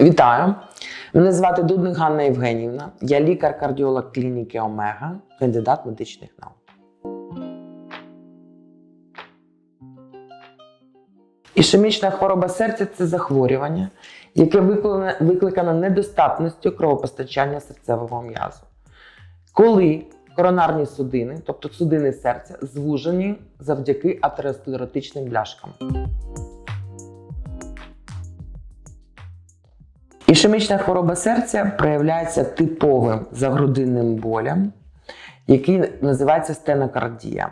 Вітаю! Мене звати Дудник Ганна Євгенівна. Я лікар-кардіолог клініки Омега, кандидат медичних наук. Ішемічна хвороба серця це захворювання, яке викликане- недостатністю кровопостачання серцевого м'язу. Коли коронарні судини, тобто судини серця, звужені завдяки атеросклеротичним бляшкам. Ішемічна хвороба серця проявляється типовим загрудинним болем, який називається стенокардія.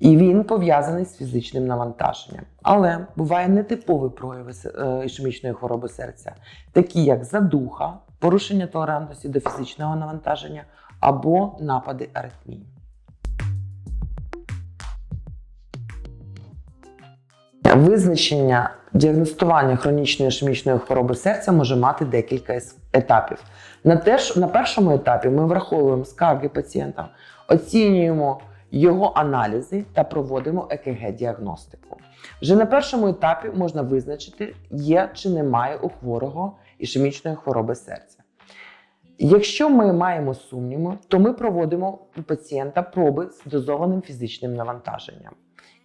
І він пов'язаний з фізичним навантаженням. Але буває нетипові прояви е, ішемічної хвороби серця, такі як задуха, порушення толерантності до фізичного навантаження або напади аритмії. Визначення діагностування хронічної ішемічної хвороби серця може мати декілька етапів. На, теж, на першому етапі ми враховуємо скарги пацієнта, оцінюємо його аналізи та проводимо ЕКГ-діагностику. Вже на першому етапі можна визначити, є чи немає у хворого ішемічної хвороби серця. Якщо ми маємо сумніви, то ми проводимо у пацієнта проби з дозованим фізичним навантаженням.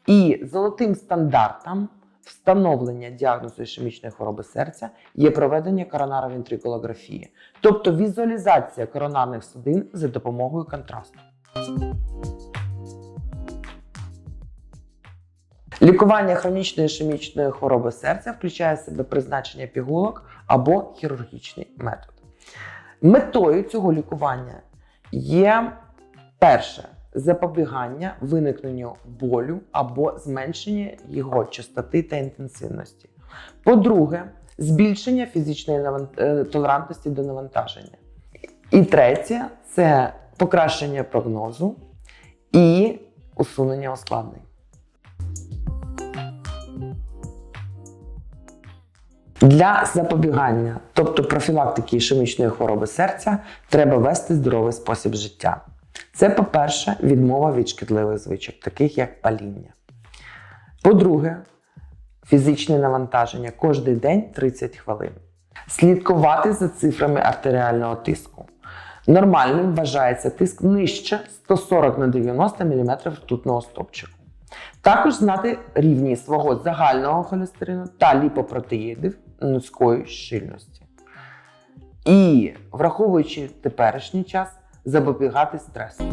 І золотим стандартом встановлення діагнозу ішемічної хвороби серця є проведення коронаровентрикулографії, тобто візуалізація коронарних судин за допомогою контрасту. Лікування хронічної ішемічної хвороби серця включає в себе призначення пігулок або хірургічний метод. Метою цього лікування є перше запобігання виникненню болю або зменшення його частоти та інтенсивності. По-друге, збільшення фізичної е, толерантності до навантаження. І третє це покращення прогнозу і усунення ускладнень. Для запобігання, тобто профілактики ішемічної хвороби серця, треба вести здоровий спосіб життя. Це, по-перше, відмова від шкідливих звичок, таких як паління. По-друге, фізичне навантаження кожен день 30 хвилин. Слідкувати за цифрами артеріального тиску. Нормальним вважається тиск нижче 140 на 90 мм ртутного стопчику. Також знати рівні свого загального холестерину та ліпопротеїдів низької щільності. І, враховуючи теперішній час, запобігати стресу.